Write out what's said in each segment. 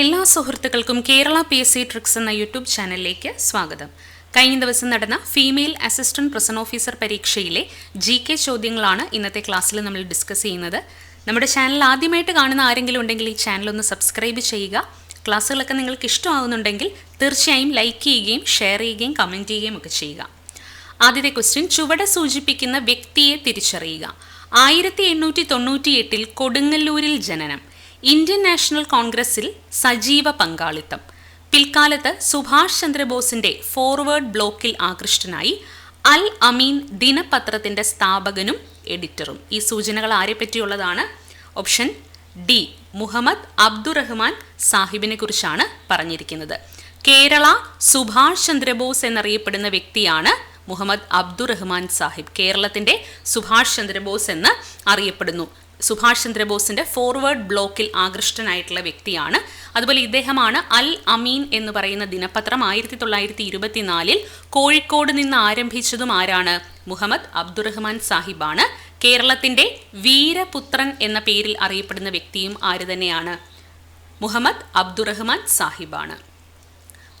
എല്ലാ സുഹൃത്തുക്കൾക്കും Kerala P S C tricks എന്ന യൂട്യൂബ് ചാനലിലേക്ക് സ്വാഗതം. കഴിഞ്ഞ ദിവസം നടന്ന ഫീമെയിൽ അസിസ്റ്റന്റ് പ്രസന്റ് ഓഫീസർ പരീക്ഷയിലെ ജി കെ ചോദ്യങ്ങളാണ് ഇന്നത്തെ ക്ലാസ്സിൽ നമ്മൾ ഡിസ്കസ് ചെയ്യുന്നത്. നമ്മുടെ ചാനൽ ആദ്യമായിട്ട് കാണുന്ന ആരെങ്കിലും ഉണ്ടെങ്കിൽ ഈ ചാനൽ ഒന്ന് സബ്സ്ക്രൈബ് ചെയ്യുക. ക്ലാസ്സുകളൊക്കെ നിങ്ങൾക്ക് ഇഷ്ടമാകുന്നുണ്ടെങ്കിൽ തീർച്ചയായും ലൈക്ക് ചെയ്യുകയും ഷെയർ ചെയ്യുകയും കമന്റ് ചെയ്യുകയും ഒക്കെ ചെയ്യുക. ആദ്യത്തെ ക്വസ്റ്റ്യൻ ചുവട സൂചിപ്പിക്കുന്ന വ്യക്തിയെ തിരിച്ചറിയുക. ആയിരത്തി എണ്ണൂറ്റി തൊണ്ണൂറ്റി എട്ടിൽ കൊടുങ്ങല്ലൂരിൽ ജനനം. ഇന്ത്യൻ നാഷണൽ കോൺഗ്രസിൽ സജീവ പങ്കാളിത്തം. പിൽക്കാലത്ത് സുഭാഷ് ചന്ദ്രബോസിന്റെ ഫോർവേഡ് ബ്ലോക്കിൽ ആകൃഷ്ടനായി അൽ അമീൻ ദിനപത്രത്തിന്റെ സ്ഥാപകനും എഡിറ്ററും. ഈ സൂചനകൾ ആരെ പറ്റിയുള്ളതാണ്? ഓപ്ഷൻ ഡി മുഹമ്മദ് അബ്ദുറഹ്മാൻ സാഹിബിനെ കുറിച്ചാണ് പറഞ്ഞിരിക്കുന്നത്. കേരള സുഭാഷ് ചന്ദ്രബോസ് എന്നറിയപ്പെടുന്ന വ്യക്തിയാണ് മുഹമ്മദ് അബ്ദുറഹ്മാൻ സാഹിബ്. കേരളത്തിന്റെ സുഭാഷ് ചന്ദ്രബോസ് എന്ന് അറിയപ്പെടുന്നു. സുഭാഷ് ചന്ദ്രബോസിന്റെ ഫോർവേഡ് ബ്ലോക്കിൽ ആകൃഷ്ടനായിട്ടുള്ള വ്യക്തിയാണ്. അതുപോലെ ഇദ്ദേഹമാണ് അൽ അമീൻ എന്ന് പറയുന്ന ദിനപത്രം ആയിരത്തി തൊള്ളായിരത്തി ഇരുപത്തിനാലിൽ കോഴിക്കോട് നിന്ന് ആരംഭിച്ചതും ആരാണ്? മുഹമ്മദ് അബ്ദുറഹ്മാൻ സാഹിബാണ്. കേരളത്തിന്റെ വീരപുത്രൻ എന്ന പേരിൽ അറിയപ്പെടുന്ന വ്യക്തിയും ആര് തന്നെയാണ്? മുഹമ്മദ് അബ്ദുറഹ്മാൻ സാഹിബാണ്.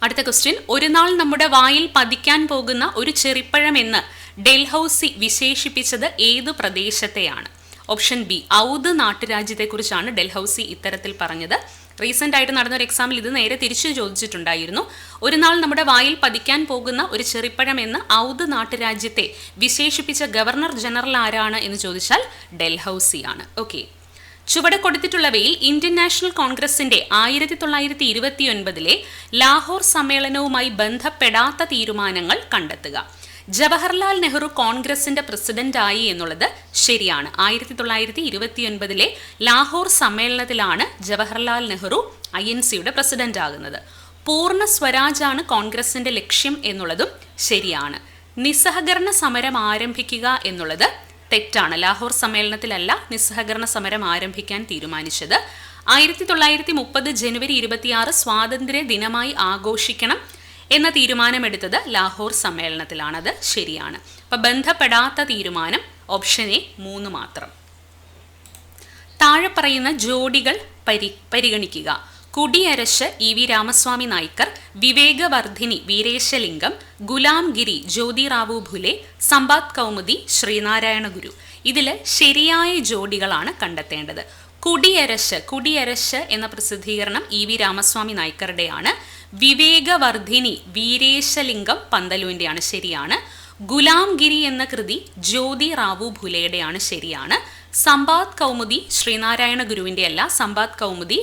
അടുത്ത ക്വസ്റ്റ്യൻ ഒരു നാൾ നമ്മുടെ വായിൽ പതിക്കാൻ പോകുന്ന ഒരു ചെറിപ്പഴം എന്ന് ഡൽഹൌസി വിശേഷിപ്പിച്ചത് ഏത് പ്രദേശത്തെയാണ്? Option B. ഔദ് നാട്ടുരാജ്യത്തെക്കുറിച്ചാണ് ഡൽഹൌസി ഇത്തരത്തിൽ പറഞ്ഞത്. റീസെന്റ് ആയിട്ട് നടന്ന ഒരു എക്സാമിൽ ഇത് നേരെ തിരിച്ചു ചോദിച്ചിട്ടുണ്ടായിരുന്നു. ഒരു നാൾ നമ്മുടെ വായിൽ പതിക്കാൻ പോകുന്ന ഒരു ചെറിപ്പഴം എന്ന് ഔദ് നാട്ടുരാജ്യത്തെ വിശേഷിപ്പിച്ച ഗവർണർ ജനറൽ ആരാണ് എന്ന് ചോദിച്ചാൽ ഡൽഹൌസി ആണ് ഓക്കെ. ചുവടെ കൊടുത്തിട്ടുള്ളവയിൽ ഇന്ത്യൻ നാഷണൽ കോൺഗ്രസിന്റെ ആയിരത്തി തൊള്ളായിരത്തി ഇരുപത്തിയൊൻപതിലെ ലാഹോർ സമ്മേളനവുമായി ബന്ധപ്പെടാത്ത തീരുമാനങ്ങൾ കണ്ടെത്തുക. ജവഹർലാൽ നെഹ്റു കോൺഗ്രസിന്റെ പ്രസിഡന്റ് ആയി എന്നുള്ളത് ശരിയാണ്. ആയിരത്തി തൊള്ളായിരത്തി ഇരുപത്തി ഒൻപതിലെ ലാഹോർ സമ്മേളനത്തിലാണ് ജവഹർലാൽ നെഹ്റു ഐ എൻ സിയുടെ പ്രസിഡന്റ് ആകുന്നത് പൂർണ സ്വരാജാണ് കോൺഗ്രസിന്റെ ലക്ഷ്യം എന്നുള്ളതും ശരിയാണ്. നിസ്സഹകരണ സമരം ആരംഭിക്കുക എന്നുള്ളത് തെറ്റാണ്. ലാഹോർ സമ്മേളനത്തിലല്ല നിസ്സഹകരണ സമരം ആരംഭിക്കാൻ തീരുമാനിച്ചത്. ആയിരത്തി തൊള്ളായിരത്തി മുപ്പത് ജനുവരി ഇരുപത്തിയാറ് സ്വാതന്ത്ര്യ ദിനമായി ആഘോഷിക്കണം എന്ന തീരുമാനമെടുത്തത് ലാഹോർ സമ്മേളനത്തിലാണത്. ശരിയാണ്. അപ്പൊ ബന്ധപ്പെടാത്ത തീരുമാനം ഓപ്ഷൻ എ മൂന്ന് മാത്രം. താഴെ പറയുന്ന ജോഡികൾ പരി പരിഗണിക്കുക. Kudiarasu E V Ramaswamy Naicker Vivekavardhini Veeresalingam Gulamgiri Jyotirao Phule Sambad Kaumudi Sree Narayana Guru. ഇതിൽ ശരിയായ ജോഡികളാണ് കണ്ടെത്തേണ്ടത്. കുടിയരശ് കുടിയരശ് എന്ന പ്രസിദ്ധീകരണം ഇ വി രാമസ്വാമി നായ്ക്കറുടെയാണ്. വിവേകവർദ്ധിനി വീരേശലിംഗം പന്തലുവിന്റെയാണ് ശരിയാണ്. ഗുലാംഗിരി എന്ന കൃതി ജ്യോതി റാവു ഭുലയുടെയാണ് ശരിയാണ്. സമ്പാദ് കൗമുദി ശ്രീനാരായണ ഗുരുവിന്റെ അല്ല സമ്പാദ് കൗമുദി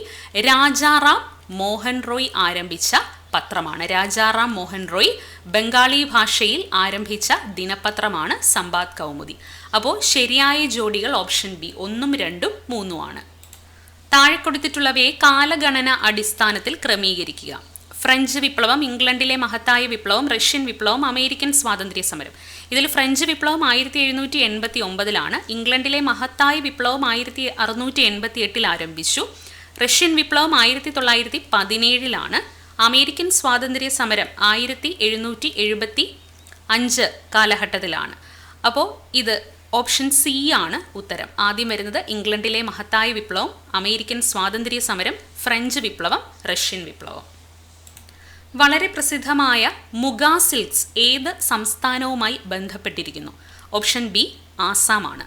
രാജാറാം മോഹൻ റോയ് ആരംഭിച്ച പത്രമാണ്. രാജാറാം മോഹൻ റോയ് ബംഗാളി ഭാഷയിൽ ആരംഭിച്ച ദിനപത്രമാണ് സമ്പാദ് കൗമുദി. അപ്പോൾ ശരിയായ ജോഡികൾ ഓപ്ഷൻ ബി ഒന്നും രണ്ടും മൂന്നും ആണ്. താഴെ കൊടുത്തിട്ടുള്ളവയെ കാലഗണന അടിസ്ഥാനത്തിൽ ക്രമീകരിക്കുക. ഫ്രഞ്ച് വിപ്ലവം ഇംഗ്ലണ്ടിലെ മഹത്തായ വിപ്ലവം റഷ്യൻ വിപ്ലവം അമേരിക്കൻ സ്വാതന്ത്ര്യ സമരം. ഇതിൽ ഫ്രഞ്ച് വിപ്ലവം ആയിരത്തി എഴുന്നൂറ്റി എൺപത്തി ഒമ്പതിലാണ് ഇംഗ്ലണ്ടിലെ മഹത്തായ വിപ്ലവം ആയിരത്തി അറുന്നൂറ്റി എൺപത്തി എട്ടിൽ ആരംഭിച്ചു റഷ്യൻ വിപ്ലവം ആയിരത്തി തൊള്ളായിരത്തി പതിനേഴിലാണ് അമേരിക്കൻ സ്വാതന്ത്ര്യ സമരം ആയിരത്തി എഴുന്നൂറ്റി എഴുപത്തി അഞ്ച് കാലഘട്ടത്തിലാണ്. അപ്പോൾ ഇത് ഓപ്ഷൻ സി ആണ് ഉത്തരം. ആദ്യം വരുന്നത് ഇംഗ്ലണ്ടിലെ മഹത്തായ വിപ്ലവം അമേരിക്കൻ സ്വാതന്ത്ര്യ സമരം ഫ്രഞ്ച് വിപ്ലവം റഷ്യൻ വിപ്ലവം. വളരെ പ്രസിദ്ധമായ മുഗാ സിൽക്സ് ഏത് സംസ്ഥാനവുമായി ബന്ധപ്പെട്ടിരിക്കുന്നു? ഓപ്ഷൻ ബി ആസാമാണ്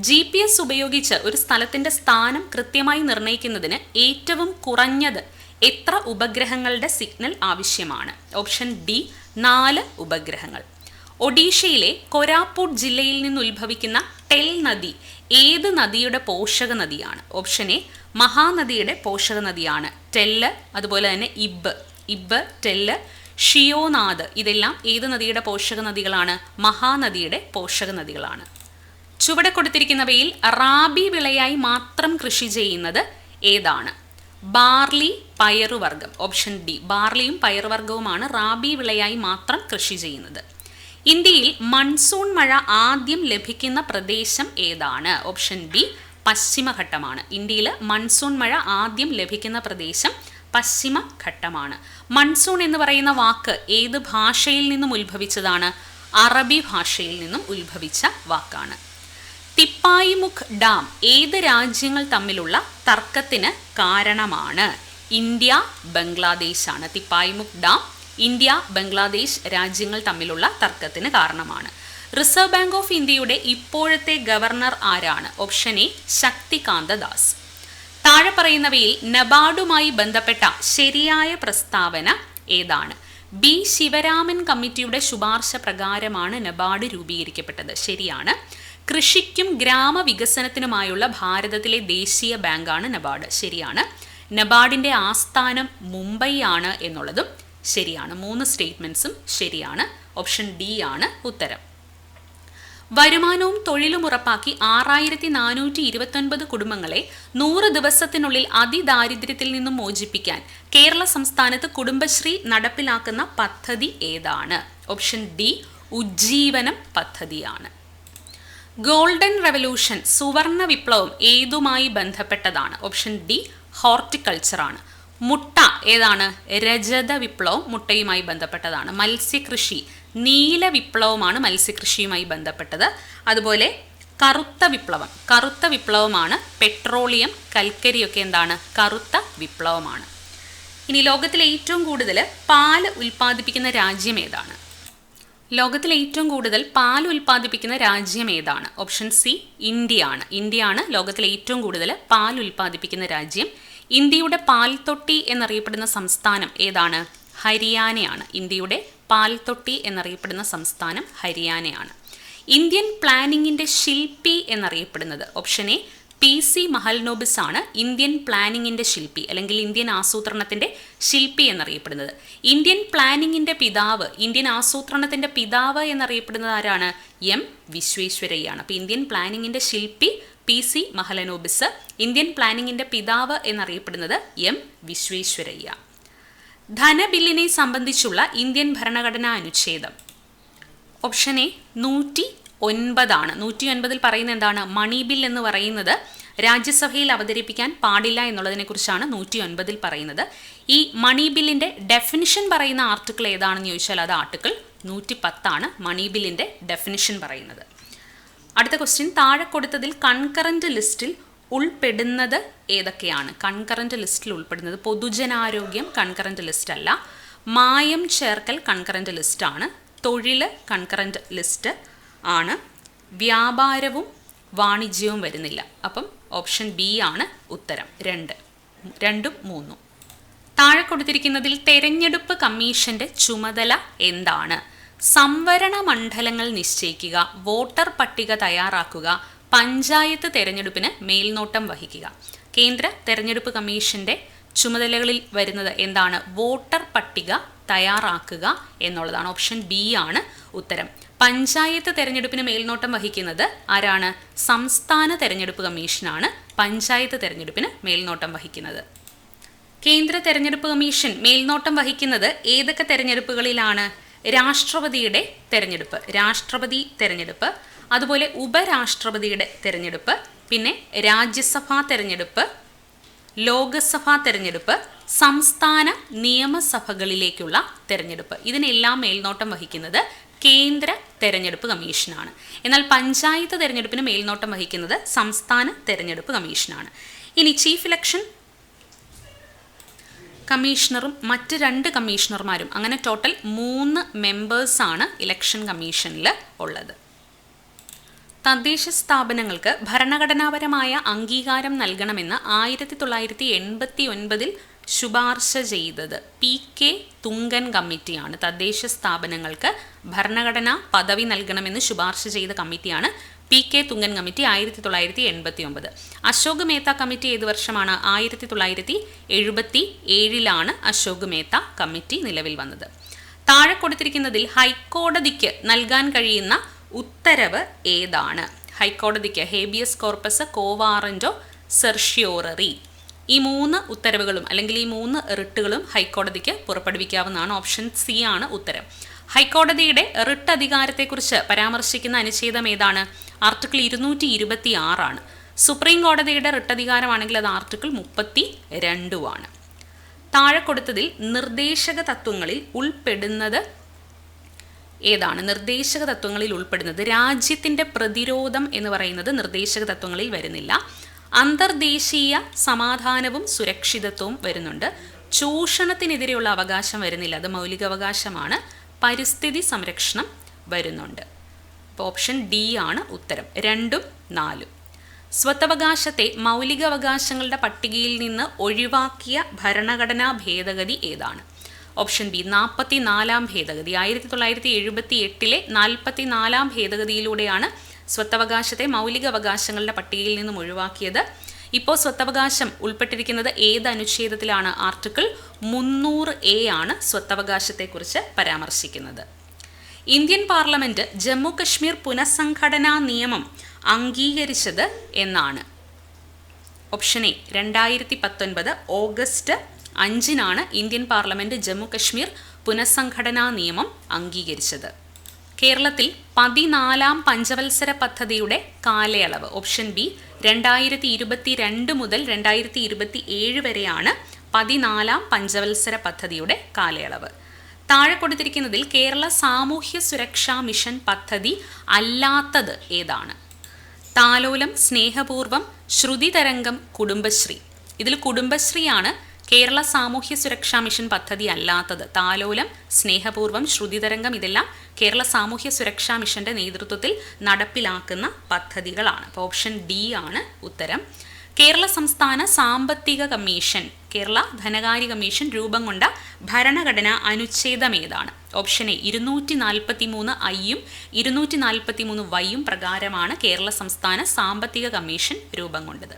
ജി പി എസ് ഉപയോഗിച്ച് ഒരു സ്ഥലത്തിന്റെ സ്ഥാനം കൃത്യമായി നിർണയിക്കുന്നതിന് ഏറ്റവും കുറഞ്ഞത് എത്ര ഉപഗ്രഹങ്ങളുടെ സിഗ്നൽ ആവശ്യമാണ്? ഓപ്ഷൻ ഡി നാല് ഉപഗ്രഹങ്ങൾ. ഒഡീഷയിലെ കൊരാപ്പൂട്ട് ജില്ലയിൽ നിന്ന് ഉത്ഭവിക്കുന്ന ടെൽ നദി ഏത് നദിയുടെ പോഷക നദിയാണ്? ഓപ്ഷൻ എ മഹാനദിയുടെ പോഷക നദിയാണ്. ടെല്ല് അതുപോലെ തന്നെ ഇബ്. ഇബ് ടെല്ല് ഷിയോനാദ്. ഇതെല്ലാം ഏത് നദിയുടെ പോഷക നദികളാണ്? മഹാനദിയുടെ പോഷക നദികളാണ്. ചുവടെ കൊടുത്തിരിക്കുന്നവയിൽ റാബി വിളയായി മാത്രം കൃഷി ചെയ്യുന്നത് ഏതാണ്? ബാർലി പയറുവർഗം ഓപ്ഷൻ ഡി ബാർലിയും പയറുവർഗവുമാണ് റാബി വിളയായി മാത്രം കൃഷി ചെയ്യുന്നത്. ഇന്ത്യയിൽ മൺസൂൺ മഴ ആദ്യം ലഭിക്കുന്ന പ്രദേശം ഏതാണ്? ഓപ്ഷൻ ബി പശ്ചിമഘട്ടമാണ്. ഇന്ത്യയിൽ മൺസൂൺ മഴ ആദ്യം ലഭിക്കുന്ന പ്രദേശം പശ്ചിമഘട്ടമാണ്. മൺസൂൺ എന്ന് പറയുന്ന വാക്ക് ഏത് ഭാഷയിൽ നിന്നും ഉത്ഭവിച്ചതാണ്? അറബി ഭാഷയിൽ നിന്നും ഉത്ഭവിച്ച വാക്കാണ്. തിപ്പായിമുഖ് ഡാം ഏത് രാജ്യങ്ങൾ തമ്മിലുള്ള തർക്കത്തിന് കാരണമാണ്? ഇന്ത്യ ബംഗ്ലാദേശാണ്. തിപ്പായിമുഖ് ഡാം ഇന്ത്യ ബംഗ്ലാദേശ് രാജ്യങ്ങൾ തമ്മിലുള്ള തർക്കത്തിന് കാരണമാണ്. റിസർവ് ബാങ്ക് ഓഫ് ഇന്ത്യയുടെ ഇപ്പോഴത്തെ ഗവർണർ ആരാണ്? Option A Shaktikanta Das. താഴെ പറയുന്നവയിൽ നബാർഡുമായി ബന്ധപ്പെട്ട ശരിയായ പ്രസ്താവന ഏതാണ്? ബി ശിവരാമൻ കമ്മിറ്റിയുടെ ശുപാർശ പ്രകാരമാണ് നബാർഡ് രൂപീകരിക്കപ്പെട്ടത്. ശരിയാണ്. കൃഷിക്കും ഗ്രാമവികസനത്തിനുമായുള്ള ഭാരതത്തിലെ ദേശീയ ബാങ്കാണ് നബാർഡ്. ശരിയാണ്. നബാർഡിന്റെ ആസ്ഥാനം മുംബൈ ആണ് എന്നുള്ളതും ശരിയാണ്. മൂന്ന് സ്റ്റേറ്റ്മെന്റ്സും ശരിയാണ്. ഓപ്ഷൻ ഡി ആണ് ഉത്തരം. വരുമാനവും തൊഴിലും ഉറപ്പാക്കി ആറായിരത്തി നാനൂറ്റി ഇരുപത്തൊൻപത് കുടുംബങ്ങളെ നൂറ് ദിവസത്തിനുള്ളിൽ അതിദാരിദ്ര്യത്തിൽ നിന്നും മോചിപ്പിക്കാൻ കേരള സംസ്ഥാനത്ത് കുടുംബശ്രീ നടപ്പിലാക്കുന്ന പദ്ധതി ഏതാണ്? ഓപ്ഷൻ ഡി ഉജ്ജീവനം പദ്ധതിയാണ്. ഗോൾഡൻ റെവല്യൂഷൻ സുവർണ വിപ്ലവം ഏതുമായി ബന്ധപ്പെട്ടതാണ്? ഓപ്ഷൻ ഡി ഹോർട്ടിക്കൾച്ചറാണ്. മുട്ട ഏതാണ്? രജത വിപ്ലവം മുട്ടയുമായി ബന്ധപ്പെട്ടതാണ്. മത്സ്യകൃഷി നീല വിപ്ലവമാണ് മത്സ്യകൃഷിയുമായി ബന്ധപ്പെട്ടത്. അതുപോലെ കറുത്ത വിപ്ലവം. കറുത്ത വിപ്ലവമാണ് പെട്രോളിയം കൽക്കരിയൊക്കെ എന്താണ്? കറുത്ത വിപ്ലവമാണ്. ഇനി ലോകത്തിലെ ഏറ്റവും കൂടുതൽ പാൽ ഉൽപ്പാദിപ്പിക്കുന്ന രാജ്യം ഏതാണ്? ലോകത്തിലെ ഏറ്റവും കൂടുതൽ പാൽ ഉൽപ്പാദിപ്പിക്കുന്ന രാജ്യം ഏതാണ്? ഓപ്ഷൻ സി ഇന്ത്യയാണ്. ഇന്ത്യയാണ് ലോകത്തിലെ ഏറ്റവും കൂടുതൽ പാൽ ഉൽപ്പാദിപ്പിക്കുന്ന രാജ്യം ഇന്ത്യയുടെ പാൽത്തൊട്ടി എന്നറിയപ്പെടുന്ന സംസ്ഥാനം ഏതാണ്? ഹരിയാനയാണ്. ഇന്ത്യയുടെ പാൽത്തൊട്ടി എന്നറിയപ്പെടുന്ന സംസ്ഥാനം ഹരിയാനയാണ്. ഇന്ത്യൻ പ്ലാനിങ്ങിന്റെ ശില്പി എന്നറിയപ്പെടുന്നത് option A P C Mahalanobis ആണ്. ഇന്ത്യൻ പ്ലാനിങ്ങിന്റെ ശില്പി അല്ലെങ്കിൽ ഇന്ത്യൻ ആസൂത്രണത്തിന്റെ ശില്പി എന്നറിയപ്പെടുന്നത്. ഇന്ത്യൻ പ്ലാനിങ്ങിന്റെ പിതാവ് ഇന്ത്യൻ ആസൂത്രണത്തിന്റെ പിതാവ് എന്നറിയപ്പെടുന്നത് ആരാണ്? എം വിശ്വേശ്വരയ്യാണ്. അപ്പോൾ ഇന്ത്യൻ പ്ലാനിങ്ങിന്റെ ശില്പി പി സി മഹലനോബിസ് ഇന്ത്യൻ പ്ലാനിങ്ങിന്റെ പിതാവ് എന്നറിയപ്പെടുന്നത് എം വിശ്വേശ്വരയ്യ. ധനബില്ലിനെ സംബന്ധിച്ചുള്ള ഇന്ത്യൻ ഭരണഘടനാ അനുച്ഛേദം. ഓപ്ഷൻ എ നൂറ്റി ഒൻപതാണ് നൂറ്റി ഒൻപതിൽ പറയുന്ന എന്താണ്? മണി ബിൽ എന്ന് പറയുന്നത് രാജ്യസഭയിൽ അവതരിപ്പിക്കാൻ പാടില്ല എന്നുള്ളതിനെ കുറിച്ചാണ് നൂറ്റി ഒൻപതിൽ പറയുന്നത്. ഈ മണി ബില്ലിന്റെ ഡെഫിനിഷൻ പറയുന്ന ആർട്ടിക്കിൾ ഏതാണെന്ന് ചോദിച്ചാൽ അത് ആർട്ടിക്കിൾ നൂറ്റി പത്താണ് മണി ബില്ലിന്റെ ഡെഫിനിഷൻ പറയുന്നത്. അടുത്ത ക്വസ്റ്റ്യൻ താഴെ കൊടുത്തതിൽ കൺകറന്റ് ലിസ്റ്റിൽ ഉൾപ്പെടുന്നത് ഏതൊക്കെയാണ്? കൺകറന്റ് ലിസ്റ്റിൽ ഉൾപ്പെടുന്നത് പൊതുജനാരോഗ്യം കൺകറന്റ് ലിസ്റ്റ് അല്ല മായം ചേർക്കൽ കൺകറന്റ് ലിസ്റ്റ് ആണ് തൊഴിൽ കൺകറന്റ് ലിസ്റ്റ് ആണ് വ്യാപാരവും വാണിജ്യവും വരുന്നില്ല. അപ്പം ഓപ്ഷൻ ബി ആണ് ഉത്തരം. രണ്ട്. രണ്ടും മൂന്നും. താഴെ കൊടുത്തിരിക്കുന്നതിൽ തെരഞ്ഞെടുപ്പ് കമ്മീഷന്റെ ചുമതല എന്താണ്? സംവരണ മണ്ഡലങ്ങൾ നിശ്ചയിക്കുക വോട്ടർ പട്ടിക തയ്യാറാക്കുക പഞ്ചായത്ത് തെരഞ്ഞെടുപ്പിന് മേൽനോട്ടം വഹിക്കുക. കേന്ദ്ര തെരഞ്ഞെടുപ്പ് കമ്മീഷന്റെ ചുമതലകളിൽ വരുന്നത് എന്താണ്? വോട്ടർ പട്ടിക തയ്യാറാക്കുക എന്നുള്ളതാണ്. ഓപ്ഷൻ ബി ആണ് ഉത്തരം. പഞ്ചായത്ത് തെരഞ്ഞെടുപ്പിന് മേൽനോട്ടം വഹിക്കുന്നത് ആരാണ്? സംസ്ഥാന തെരഞ്ഞെടുപ്പ് കമ്മീഷനാണ് പഞ്ചായത്ത് തെരഞ്ഞെടുപ്പിന് മേൽനോട്ടം വഹിക്കുന്നത്. കേന്ദ്ര തെരഞ്ഞെടുപ്പ് കമ്മീഷൻ മേൽനോട്ടം വഹിക്കുന്നത് ഏതൊക്കെ തെരഞ്ഞെടുപ്പുകളിലാണ്? രാഷ്ട്രപതിയുടെ തെരഞ്ഞെടുപ്പ് രാഷ്ട്രപതി തെരഞ്ഞെടുപ്പ് അതുപോലെ ഉപരാഷ്ട്രപതിയുടെ തെരഞ്ഞെടുപ്പ് പിന്നെ രാജ്യസഭാ തെരഞ്ഞെടുപ്പ് ലോകസഭാ തെരഞ്ഞെടുപ്പ് സംസ്ഥാന നിയമസഭകളിലേക്കുള്ള തെരഞ്ഞെടുപ്പ്. ഇതിനെല്ലാം മേൽനോട്ടം വഹിക്കുന്നത് കേന്ദ്ര തെരഞ്ഞെടുപ്പ് കമ്മീഷനാണ്. എന്നാൽ പഞ്ചായത്ത് തെരഞ്ഞെടുപ്പിന് മേൽനോട്ടം വഹിക്കുന്നത് സംസ്ഥാന തെരഞ്ഞെടുപ്പ് കമ്മീഷനാണ്. ഇനി ചീഫ് ഇലക്ഷൻ കമ്മീഷണറും മറ്റ് രണ്ട് കമ്മീഷണർമാരും. അങ്ങനെ ടോട്ടൽ മൂന്ന് മെമ്പേഴ്സാണ് ഇലക്ഷൻ കമ്മീഷനിൽ ഉള്ളത്. തദ്ദേശ സ്ഥാപനങ്ങൾക്ക് ഭരണഘടനാപരമായ അംഗീകാരം നൽകണമെന്ന് ആയിരത്തി തൊള്ളായിരത്തി എൺപത്തി ഒൻപതിൽ ശുപാർശ ചെയ്തത് പി കെ തുങ്കൻ കമ്മിറ്റിയാണ്. തദ്ദേശ സ്ഥാപനങ്ങൾക്ക് ഭരണഘടനാ പദവി നൽകണമെന്ന് ശുപാർശ ചെയ്ത കമ്മിറ്റിയാണ് പി കെ തുങ്കൻ കമ്മിറ്റി ആയിരത്തി തൊള്ളായിരത്തി എൺപത്തി ഒമ്പത് അശോക് മേത്ത കമ്മിറ്റി ഏത് വർഷമാണ്? ആയിരത്തി തൊള്ളായിരത്തി എഴുപത്തി ഏഴിലാണ് അശോക് മേത്ത കമ്മിറ്റി നിലവിൽ വന്നത്. താഴെ കൊടുത്തിരിക്കുന്നതിൽ ഹൈക്കോടതിക്ക് നൽകാൻ കഴിയുന്ന ഉത്തരവ് ഏതാണ്? ഹൈക്കോടതിക്ക് habeas corpus quo warranto certiorari. ഈ മൂന്ന് ഉത്തരവുകളും അല്ലെങ്കിൽ ഈ മൂന്ന് റിട്ടുകളും ഹൈക്കോടതിക്ക് പുറപ്പെടുവിക്കാവുന്നതാണ് ഓപ്ഷൻ സി ആണ് ഉത്തരം. ഹൈക്കോടതിയുടെ റിട്ട് അധികാരത്തെക്കുറിച്ച് പരാമർശിക്കുന്ന അനുച്ഛേദം ഏതാണ്? ആർട്ടിക്കിൾ ഇരുന്നൂറ്റി ഇരുപത്തി ആറാണ് സുപ്രീം കോടതിയുടെ റിട്ട് അധികാരമാണെങ്കിൽ അത് ആർട്ടിക്കിൾ മുപ്പത്തി രണ്ടുമാണ് താഴെ കൊടുത്തതിൽ നിർദ്ദേശക തത്വങ്ങളിൽ ഉൾപ്പെടുന്നത് ഏതാണ്? നിർദ്ദേശക തത്വങ്ങളിൽ ഉൾപ്പെടുന്നത് രാജ്യത്തിന്റെ പ്രതിരോധം എന്ന് പറയുന്നത് നിർദ്ദേശക തത്വങ്ങളിൽ വരുന്നില്ല. അന്തർദേശീയ സമാധാനവും സുരക്ഷിതത്വവും വരുന്നുണ്ട്. ചൂഷണത്തിനെതിരെയുള്ള അവകാശം വരുന്നില്ല. അത് മൗലികാവകാശമാണ്. പരിസ്ഥിതി സംരക്ഷണം വരുന്നുണ്ട്. അപ്പോൾ ഓപ്ഷൻ ഡി ആണ് ഉത്തരം. രണ്ടും നാലും. സ്വത്തവകാശത്തെ മൗലികാവകാശങ്ങളുടെ പട്ടികയിൽ നിന്ന് ഒഴിവാക്കിയ ഭരണഘടനാ ഭേദഗതി ഏതാണ്? ഓപ്ഷൻ ബി നാൽപ്പത്തി നാലാം ഭേദഗതി. ആയിരത്തി തൊള്ളായിരത്തി എഴുപത്തി എട്ടിലെ നാൽപ്പത്തി നാലാം ഭേദഗതിയിലൂടെയാണ് സ്വത്തവകാശത്തെ മൗലികാവകാശങ്ങളുടെ പട്ടികയിൽ നിന്നും ഒഴിവാക്കിയത്. ഇപ്പോൾ സ്വത്തവകാശം ഉൾപ്പെട്ടിരിക്കുന്നത് ഏത് അനുച്ഛേദത്തിലാണ്? ആർട്ടിക്കിൾ മുന്നൂറ് എ ആണ് സ്വത്തവകാശത്തെക്കുറിച്ച് പരാമർശിക്കുന്നത്. ഇന്ത്യൻ പാർലമെന്റ് ജമ്മു കശ്മീർ പുനഃസംഘടനാ നിയമം അംഗീകരിച്ചത് എന്നാണ്. ഓപ്ഷൻ എ രണ്ടായിരത്തി പത്തൊൻപത് ഓഗസ്റ്റ് അഞ്ചിനാണ് ഇന്ത്യൻ പാർലമെന്റ് ജമ്മു കശ്മീർ പുനഃസംഘടനാ നിയമം അംഗീകരിച്ചത്. കേരളത്തിൽ പതിനാലാം പഞ്ചവത്സര പദ്ധതിയുടെ കാലയളവ് ഓപ്ഷൻ ബി രണ്ടായിരത്തി ഇരുപത്തി രണ്ട് മുതൽ രണ്ടായിരത്തി ഇരുപത്തി ഏഴ് വരെയാണ് പതിനാലാം പഞ്ചവത്സര പദ്ധതിയുടെ കാലയളവ്. താഴെ കൊടുത്തിരിക്കുന്നതിൽ കേരള സാമൂഹ്യ സുരക്ഷാ മിഷൻ പദ്ധതി അല്ലാത്തത് ഏതാണ്? താലോലം സ്നേഹപൂർവം ശ്രുതിതരംഗം കുടുംബശ്രീ. ഇതിൽ കുടുംബശ്രീയാണ് കേരള സാമൂഹ്യ സുരക്ഷാ മിഷൻ പദ്ധതി അല്ലാത്തത്. താലോലം സ്നേഹപൂർവം ശ്രുതിതരംഗം ഇതെല്ലാം കേരള സാമൂഹ്യ സുരക്ഷാ മിഷന്റെ നേതൃത്വത്തിൽ നടപ്പിലാക്കുന്ന പദ്ധതികളാണ്. അപ്പോൾ ഓപ്ഷൻ ഡി ആണ് ഉത്തരം. കേരള സംസ്ഥാന സാമ്പത്തിക കമ്മീഷൻ കേരള ധനകാര്യ കമ്മീഷൻ രൂപം കൊണ്ട ഭരണഘടന അനുച്ഛേദം ഏതാണ്? ഓപ്ഷൻ എ ഇരുന്നൂറ്റി നാൽപ്പത്തി മൂന്ന് ഐയും ഇരുന്നൂറ്റി നാൽപ്പത്തി മൂന്ന് വൈയും പ്രകാരമാണ് കേരള സംസ്ഥാന സാമ്പത്തിക കമ്മീഷൻ രൂപം കൊണ്ടത്.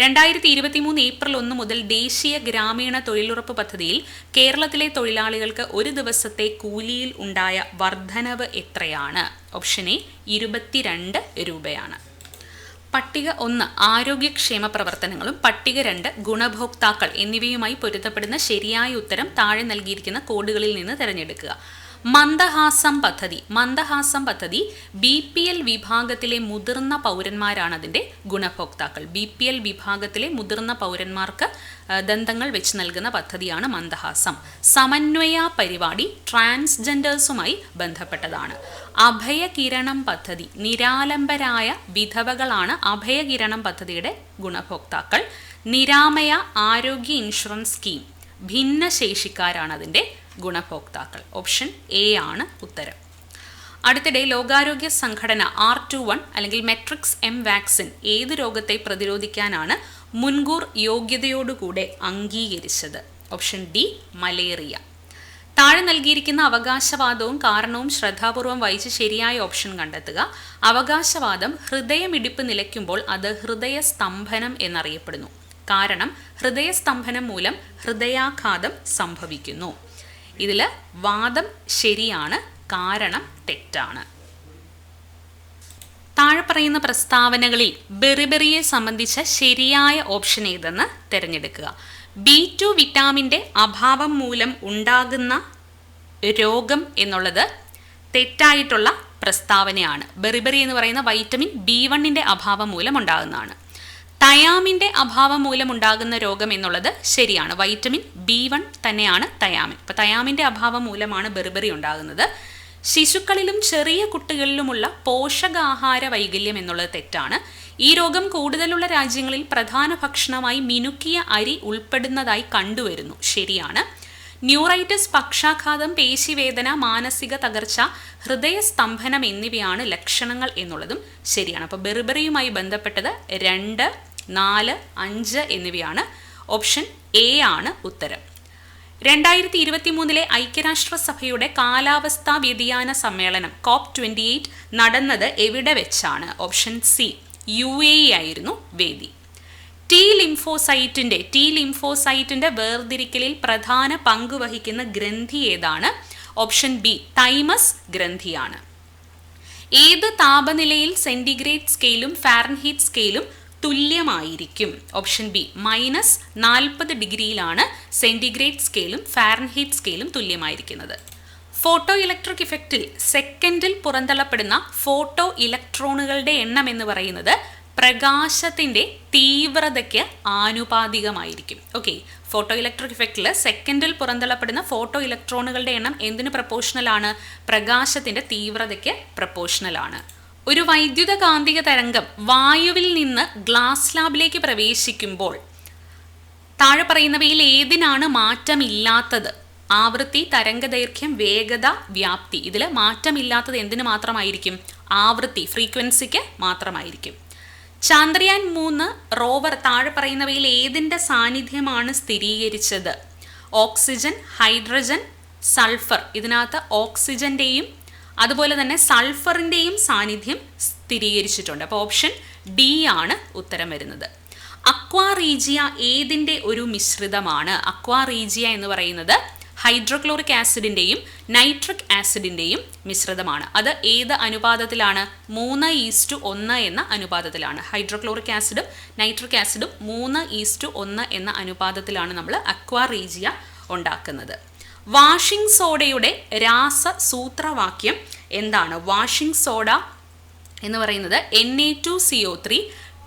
രണ്ടായിരത്തി ഇരുപത്തി മൂന്ന് ഏപ്രിൽ ഒന്ന് മുതൽ ദേശീയ ഗ്രാമീണ തൊഴിലുറപ്പ് പദ്ധതിയിൽ കേരളത്തിലെ തൊഴിലാളികൾക്ക് ഒരു ദിവസത്തെ കൂലിയിൽ ഉണ്ടായ വർധനവ് എത്രയാണ്? ഓപ്ഷൻ എ ഇരുപത്തിരണ്ട് രൂപയാണ്. പട്ടിക ഒന്ന് ആരോഗ്യക്ഷേമ പ്രവർത്തനങ്ങളും പട്ടിക രണ്ട് ഗുണഭോക്താക്കൾ എന്നിവയുമായി പൊരുത്തപ്പെടുന്ന ശരിയായ ഉത്തരം താഴെ നൽകിയിരിക്കുന്ന കോഡുകളിൽ നിന്ന് തിരഞ്ഞെടുക്കുക. മന്ദഹാസം പദ്ധതി. മന്ദഹാസം പദ്ധതി ബി പി എൽ വിഭാഗത്തിലെ മുതിർന്ന പൗരന്മാരാണ് അതിന്റെ ഗുണഭോക്താക്കൾ. ബി പി എൽ വിഭാഗത്തിലെ മുതിർന്ന പൗരന്മാർക്ക് ദന്തങ്ങൾ വെച്ച് നൽകുന്ന പദ്ധതിയാണ് മന്ദഹാസം. സമന്വയ പരിപാടി ട്രാൻസ്ജെൻഡേഴ്സുമായി ബന്ധപ്പെട്ടതാണ്. അഭയകിരണം പദ്ധതി. നിരാലംബരായ വിധവകളാണ് അഭയകിരണം പദ്ധതിയുടെ ഗുണഭോക്താക്കൾ. നിരാമയ ആരോഗ്യ ഇൻഷുറൻസ് സ്കീം. ഭിന്നശേഷിക്കാരാണ് അതിന്റെ ഗുണഭോക്താക്കൾ. ഓപ്ഷൻ എ ആണ് ഉത്തരം. അടുത്തിടെ ലോകാരോഗ്യ സംഘടന ആർ ടു വൺ അല്ലെങ്കിൽ മെട്രിക്സ് എം വാക്സിൻ ഏത് രോഗത്തെ പ്രതിരോധിക്കാനാണ് മുൻകൂർ യോഗ്യതയോടുകൂടെ അംഗീകരിച്ചത്? Option D malaria. താഴെ നൽകിയിരിക്കുന്ന അവകാശവാദവും കാരണവും ശ്രദ്ധാപൂർവം വായിച്ച് ശരിയായ ഓപ്ഷൻ കണ്ടെത്തുക. അവകാശവാദം ഹൃദയമിടിപ്പ് നിലയ്ക്കുമ്പോൾ അത് ഹൃദയസ്തംഭനം എന്നറിയപ്പെടുന്നു. കാരണം ഹൃദയസ്തംഭനം മൂലം ഹൃദയാഘാതം സംഭവിക്കുന്നു. ഇതിൽ വാദം ശരിയാണ് കാരണം തെറ്റാണ്. താഴെ പറയുന്ന പ്രസ്താവനകളിൽ ബെറിബെറിയെ സംബന്ധിച്ച ശരിയായ ഓപ്ഷൻ ഏതെന്ന് തിരഞ്ഞെടുക്കുക. ബി ടു വിറ്റാമിന്റെ അഭാവം മൂലം ഉണ്ടാകുന്ന രോഗം എന്നുള്ളത് തെറ്റായിട്ടുള്ള പ്രസ്താവനയാണ്. ബെറിബെറി എന്ന് പറയുന്ന വൈറ്റമിൻ ബി വണ്ണിന്റെ അഭാവം മൂലം ഉണ്ടാകുന്നതാണ്. തയാമിന്റെ അഭാവം മൂലമുണ്ടാകുന്ന രോഗം എന്നുള്ളത് ശരിയാണ്. വൈറ്റമിൻ ബി വൺ തന്നെയാണ് തയാമിൻ. അപ്പോൾ തയാമിന്റെ അഭാവം മൂലമാണ് ബെർബറി ഉണ്ടാകുന്നത്. ശിശുക്കളിലും ചെറിയ കുട്ടികളിലുമുള്ള പോഷകാഹാര വൈകല്യം എന്നുള്ളത് തെറ്റാണ്. ഈ രോഗം കൂടുതലുള്ള രാജ്യങ്ങളിൽ പ്രധാന ഭക്ഷണമായി മിനുക്കിയ അരി ഉൾപ്പെടുന്നതായി കണ്ടുവരുന്നു. ശരിയാണ്. ന്യൂറൈറ്റിസ് പക്ഷാഘാതം പേശിവേദന മാനസിക തകർച്ച ഹൃദയസ്തംഭനം എന്നിവയാണ് ലക്ഷണങ്ങൾ എന്നുള്ളതും ശരിയാണ്. അപ്പോൾ ബെർബറിയുമായി ബന്ധപ്പെട്ടത് രണ്ട് നാല് അഞ്ച് എന്നിവയാണ് ഓപ്ഷൻ എ ആണ് ഉത്തരം. രണ്ടായിരത്തി ഇരുപത്തി മൂന്നിലെ ഐക്യരാഷ്ട്രസഭയുടെ കാലാവസ്ഥാ വ്യതിയാന സമ്മേളനം കോപ്പ് ട്വന്റി എയ്റ്റ് നടന്നത് എവിടെ വെച്ചാണ്? ഓപ്ഷൻ സി യു എ ആയിരുന്നു വേദി. ടി ലിംഫോസൈറ്റിന്റെ ടി ലിംഫോസൈറ്റിന്റെ വേർതിരിക്കലിൽ പ്രധാന പങ്ക് വഹിക്കുന്ന ഗ്രന്ഥി ഏതാണ്? ഓപ്ഷൻ ബി തൈമസ് ഗ്രന്ഥിയാണ്. ഏത് താപനിലയിൽ സെന്റിഗ്രേഡ് സ്കെയിലും ഫാരൻഹീറ്റ് സ്കെയിലും തുല്യമായിരിക്കും. ഓപ്ഷൻ ബി മൈനസ് നാൽപ്പത് ഡിഗ്രിയിലാണ് സെന്റിഗ്രേഡ് സ്കെയിലും ഫാരൻഹീറ്റ് സ്കെയിലും തുല്യമായിരിക്കുന്നത്. ഫോട്ടോ ഇലക്ട്രിക് ഇഫക്റ്റിൽ സെക്കൻഡിൽ പുറന്തള്ളപ്പെടുന്ന ഫോട്ടോ ഇലക്ട്രോണുകളുടെ എണ്ണം എന്ന് പറയുന്നത് പ്രകാശത്തിന്റെ തീവ്രതയ്ക്ക് ആനുപാതികമായിരിക്കും. ഓക്കെ ഫോട്ടോ ഇലക്ട്രിക് ഇഫക്റ്റിൽ സെക്കൻഡിൽ പുറന്തള്ളപ്പെടുന്ന ഫോട്ടോ ഇലക്ട്രോണുകളുടെ എണ്ണം എന്തിന് പ്രപ്പോഷണൽ ആണ്? പ്രകാശത്തിന്റെ തീവ്രതയ്ക്ക് പ്രപ്പോഷണൽ ആണ്. ഒരു വൈദ്യുത കാന്തിക തരംഗം വായുവിൽ നിന്ന് ഗ്ലാസ് ലാബിലേക്ക് പ്രവേശിക്കുമ്പോൾ താഴെ പറയുന്നവയിൽ ഏതിനാണ് മാറ്റമില്ലാത്തത്? ആവൃത്തി തരംഗദൈർഘ്യം വേഗത വ്യാപ്തി. ഇതിൽ മാറ്റമില്ലാത്തത് എന്തിനു മാത്രമായിരിക്കും? ആവൃത്തി ഫ്രീക്വൻസിക്ക് മാത്രമായിരിക്കും. ചാന്ദ്രയാൻ മൂന്ന് റോവർ താഴെ പറയുന്നവയിൽ ഏതിന്റെ സാന്നിധ്യമാണ് സ്ഥിരീകരിച്ചത്? Oxygen hydrogen sulphur. ഇതിനകത്ത് ഓക്സിജന്റെയും അതുപോലെ തന്നെ സൾഫറിന്റെയും സാന്നിധ്യം സ്ഥിരീകരിച്ചിട്ടുണ്ട്. അപ്പോൾ ഓപ്ഷൻ ഡി ആണ് ഉത്തരം വരുന്നത്. അക്വാറീജിയ ഏതിന്റെ ഒരു മിശ്രിതമാണ്? അക്വാറീജിയ എന്ന് പറയുന്നത് ഹൈഡ്രോക്ലോറിക് ആസിഡിന്റെയും നൈട്രിക് ആസിഡിന്റെയും മിശ്രിതമാണ്. അത് ഏത് അനുപാതത്തിലാണ്? മൂന്ന് ഈസ്റ്റു ഒന്ന് എന്ന അനുപാതത്തിലാണ്. ഹൈഡ്രോക്ലോറിക് ആസിഡും നൈട്രിക് ആസിഡും മൂന്ന് ഈസ്റ്റു ഒന്ന് എന്ന അനുപാതത്തിലാണ് നമ്മൾ അക്വാറീജിയ ഉണ്ടാക്കുന്നത്. വാഷിംഗ് സോഡയുടെ രാസ സൂത്രവാക്യം എന്താണ്? വാഷിംഗ് സോഡ എന്ന് പറയുന്നത് N A two C O three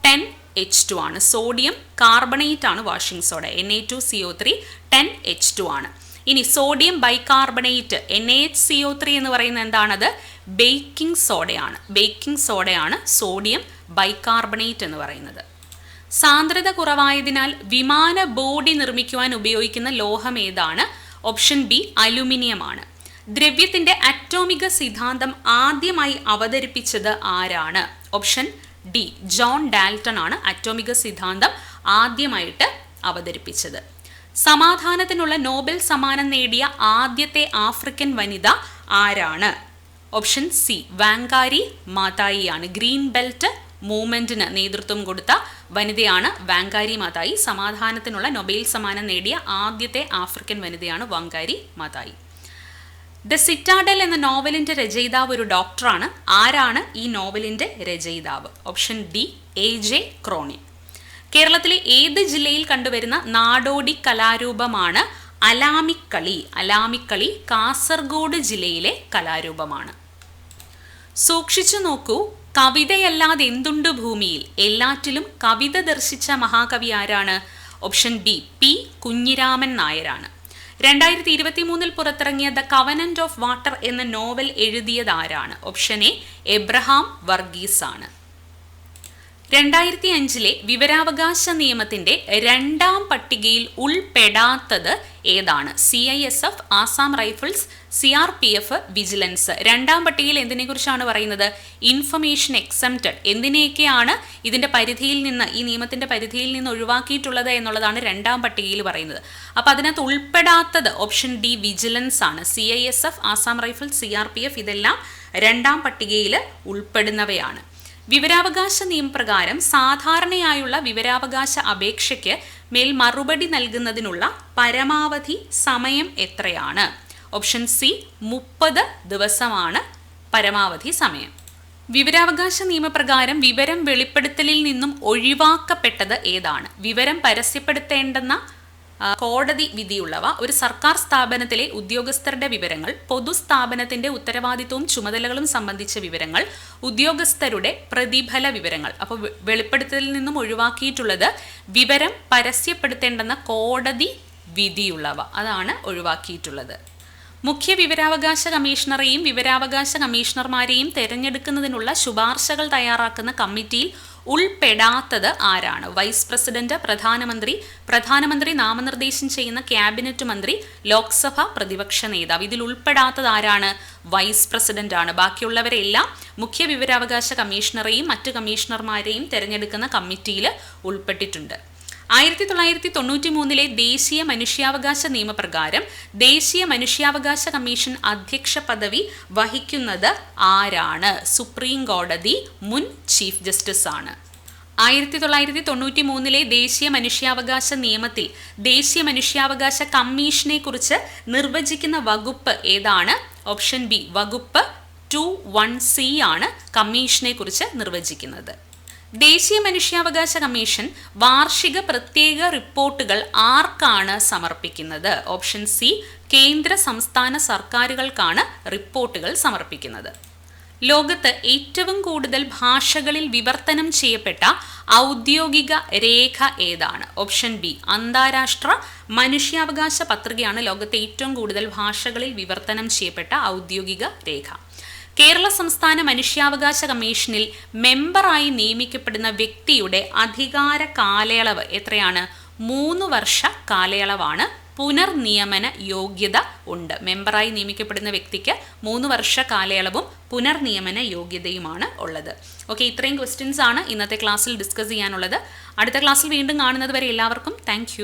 ten H two ആണ്. സോഡിയം കാർബണേറ്റ് ആണ് washing soda. N A two C O three ten H two ആണ്. ഇനി sodium bicarbonate N A H C O three എന്ന് പറയുന്നത് എന്താണത്? Baking സോഡയാണ്. Baking സോഡയാണ് sodium bicarbonate എന്ന് പറയുന്നത്. സാന്ദ്രത കുറവായതിനാൽ വിമാന ബോഡി നിർമ്മിക്കുവാൻ ഉപയോഗിക്കുന്ന ലോഹം ഏതാണ്? ഓപ്ഷൻ ബി അലുമിനിയമാണ്. ദ്രവ്യത്തിന്റെ അറ്റോമിക സിദ്ധാന്തം ആദ്യമായി അവതരിപ്പിച്ചത് ആരാണ്? ഓപ്ഷൻ ഡി ജോൺ ഡാൽട്ടൺ ആണ് അറ്റോമിക സിദ്ധാന്തം ആദ്യമായിട്ട് അവതരിപ്പിച്ചത്. സമാധാനത്തിനുള്ള നോബൽ സമ്മാനം നേടിയ ആദ്യത്തെ ആഫ്രിക്കൻ വനിത ആരാണ്? ഓപ്ഷൻ സി വാങ്കാരി മാതായിയാണ്. ഗ്രീൻ ബെൽറ്റ് മൂവ്മെന്റിന് നേതൃത്വം കൊടുത്ത വനിതയാണ് വാങ്കാരി മാതായി. സമാധാനത്തിനുള്ള നൊബേൽ സമ്മാനം നേടിയ ആദ്യത്തെ ആഫ്രിക്കൻ വനിതയാണ് വാങ്കാരി മാതായി. ദ സിറ്റാഡൽ എന്ന നോവലിന്റെ രചയിതാവ് ഒരു ഡോക്ടറാണ്. ആരാണ് ഈ നോവലിന്റെ രചയിതാവ്? Option D A J Cronin. കേരളത്തിലെ ഏത് ജില്ലയിൽ കണ്ടുവരുന്ന നാടോടി കലാരൂപമാണ് അലാമിക്കളി അലാമിക്കളി കാസർഗോഡ് ജില്ലയിലെ കലാരൂപമാണ്. സൂക്ഷിച്ചു നോക്കൂ കവിതയല്ലാതെ എന്തുണ്ട് ഭൂമിയിൽ? എല്ലാറ്റിലും കവിത ദർശിച്ച മഹാകവി ആരാണ്? ഓപ്ഷൻ ബി പി കുഞ്ഞിരാമൻ നായരാണ്. രണ്ടായിരത്തി ഇരുപത്തി മൂന്നിൽ പുറത്തിറങ്ങിയ ദ കവനന്റ് ഓഫ് വാട്ടർ എന്ന നോവൽ എഴുതിയതാരാണ് ഓപ്ഷൻ എ എബ്രഹാം വർഗീസ് ആണ് രണ്ടായിരത്തി അഞ്ചിലെ വിവരാവകാശ നിയമത്തിന്റെ രണ്ടാം പട്ടികയിൽ ഉൾപ്പെടാത്തത് ഏതാണ്? C I S F Assam rifles C R P F vigilance രണ്ടാം പട്ടികയിൽ എന്തിനെ കുറിച്ചാണ് പറയുന്നത്? ഇൻഫർമേഷൻ എക്സംപ്റ്റഡ് എന്തിനെയൊക്കെയാണ് ഇതിന്റെ പരിധിയിൽ നിന്ന് ഈ നിയമത്തിന്റെ പരിധിയിൽ നിന്ന് ഒഴിവാക്കിയിട്ടുള്ളത് എന്നുള്ളതാണ് രണ്ടാം പട്ടികയിൽ പറയുന്നത്. അപ്പോൾ അതിനകത്ത് ഉൾപ്പെടാത്തത് ഓപ്ഷൻ ഡി വിജിലൻസ് ആണ്. C I S F Assam rifles C R P F ഇതെല്ലാം രണ്ടാം പട്ടികയിൽ ഉൾപ്പെടുന്നവയാണ്. വിവരാവകാശ നിയമപ്രകാരം സാധാരണയായുള്ള വിവരാവകാശ അപേക്ഷയ്ക്ക് മേൽ മറുപടി നൽകുന്നതിനുള്ള പരമാവധി സമയം എത്രയാണ്? ഓപ്ഷൻ സി മുപ്പത് ദിവസമാണ് പരമാവധി സമയം. വിവരാവകാശ നിയമപ്രകാരം വിവരം വെളിപ്പെടുത്തലിൽ നിന്നും ഒഴിവാക്കപ്പെട്ടത് ഏതാണ്? വിവരം പരസ്യപ്പെടുത്തേണ്ടെന്ന കോടതി വിധിയുള്ളവ ഒരു സർക്കാർ സ്ഥാപനത്തിലെ ഉദ്യോഗസ്ഥരുടെ വിവരങ്ങൾ പൊതുസ്ഥാപനത്തിന്റെ ഉത്തരവാദിത്വവും ചുമതലകളും സംബന്ധിച്ച വിവരങ്ങൾ ഉദ്യോഗസ്ഥരുടെ പ്രതിഫല വിവരങ്ങൾ. അപ്പോൾ വെളിപ്പെടുത്തലിൽ നിന്നും ഒഴിവാക്കിയിട്ടുള്ളത് വിവരം പരസ്യപ്പെടുത്തേണ്ടെന്ന കോടതി വിധിയുള്ളവ. അതാണ് ഒഴിവാക്കിയിട്ടുള്ളത്. മുഖ്യ വിവരാവകാശ കമ്മീഷണറെയും വിവരാവകാശ കമ്മീഷണർമാരെയും തെരഞ്ഞെടുക്കുന്നതിനുള്ള ശുപാർശകൾ തയ്യാറാക്കുന്ന കമ്മിറ്റിയിൽ ഉൾപ്പെടാത്തത് ആരാണ്? വൈസ് പ്രസിഡന്റ് പ്രധാനമന്ത്രി പ്രധാനമന്ത്രി നാമനിർദ്ദേശം ചെയ്യുന്ന ക്യാബിനറ്റ് മന്ത്രി ലോക്സഭ പ്രതിപക്ഷ നേതാവ്. ഇതിൽ ഉൾപ്പെടാത്തത് ആരാണ്? വൈസ് പ്രസിഡന്റ് ആണ്. ബാക്കിയുള്ളവരെല്ലാം മുഖ്യ വിവരാവകാശ കമ്മീഷണറെയും മറ്റ് കമ്മീഷണർമാരെയും തെരഞ്ഞെടുക്കുന്ന കമ്മിറ്റിയിൽ ഉൾപ്പെട്ടിട്ടുണ്ട്. ആയിരത്തി തൊള്ളായിരത്തി തൊണ്ണൂറ്റി മൂന്നിലെ ദേശീയ മനുഷ്യാവകാശ നിയമപ്രകാരം ദേശീയ മനുഷ്യാവകാശ കമ്മീഷൻ അധ്യക്ഷ പദവി വഹിക്കുന്നത് ആരാണ്? സുപ്രീം കോടതി മുൻ ചീഫ് ജസ്റ്റിസ് ആണ് ആയിരത്തി തൊള്ളായിരത്തി തൊണ്ണൂറ്റി മൂന്നിലെ ദേശീയ മനുഷ്യാവകാശ നിയമത്തിൽ ദേശീയ മനുഷ്യാവകാശ കമ്മീഷനെ കുറിച്ച് നിർവചിക്കുന്ന വകുപ്പ് ഏതാണ്? ഓപ്ഷൻ ബി വകുപ്പ് ടു വൺ സി ആണ് കമ്മീഷനെ കുറിച്ച് നിർവചിക്കുന്നത്. ദേശീയ മനുഷ്യാവകാശ കമ്മീഷൻ വാർഷിക പ്രത്യേക റിപ്പോർട്ടുകൾ ആർക്കാണ് സമർപ്പിക്കുന്നത്? ഓപ്ഷൻ സി കേന്ദ്ര സംസ്ഥാന സർക്കാരുകൾക്കാണ് റിപ്പോർട്ടുകൾ സമർപ്പിക്കുന്നത്. ലോകത്ത് ഏറ്റവും കൂടുതൽ ഭാഷകളിൽ വിവർത്തനം ചെയ്യപ്പെട്ട ഔദ്യോഗിക രേഖ ഏതാണ്? ഓപ്ഷൻ ബി അന്താരാഷ്ട്ര മനുഷ്യാവകാശ പത്രികയാണ് ലോകത്തെ ഏറ്റവും കൂടുതൽ ഭാഷകളിൽ വിവർത്തനം ചെയ്യപ്പെട്ട ഔദ്യോഗിക രേഖ. കേരള സംസ്ഥാന മനുഷ്യാവകാശ കമ്മീഷനിൽ മെമ്പറായി നിയമിക്കപ്പെടുന്ന വ്യക്തിയുടെ അധികാര കാലയളവ് എത്രയാണ്? മൂന്ന് വർഷ കാലയളവാണ്. പുനർനിയമന യോഗ്യത ഉണ്ട്. മെമ്പറായി നിയമിക്കപ്പെടുന്ന വ്യക്തിക്ക് മൂന്ന് വർഷ കാലയളവും പുനർനിയമന യോഗ്യതയുമാണ് ഉള്ളത്. ഓക്കെ ഇത്രയും ക്വസ്റ്റ്യൻസ് ആണ് ഇന്നത്തെ ക്ലാസ്സിൽ ഡിസ്കസ് ചെയ്യാനുള്ളത്. അടുത്ത ക്ലാസ്സിൽ വീണ്ടും കാണുന്നത് വരെ എല്ലാവർക്കും താങ്ക്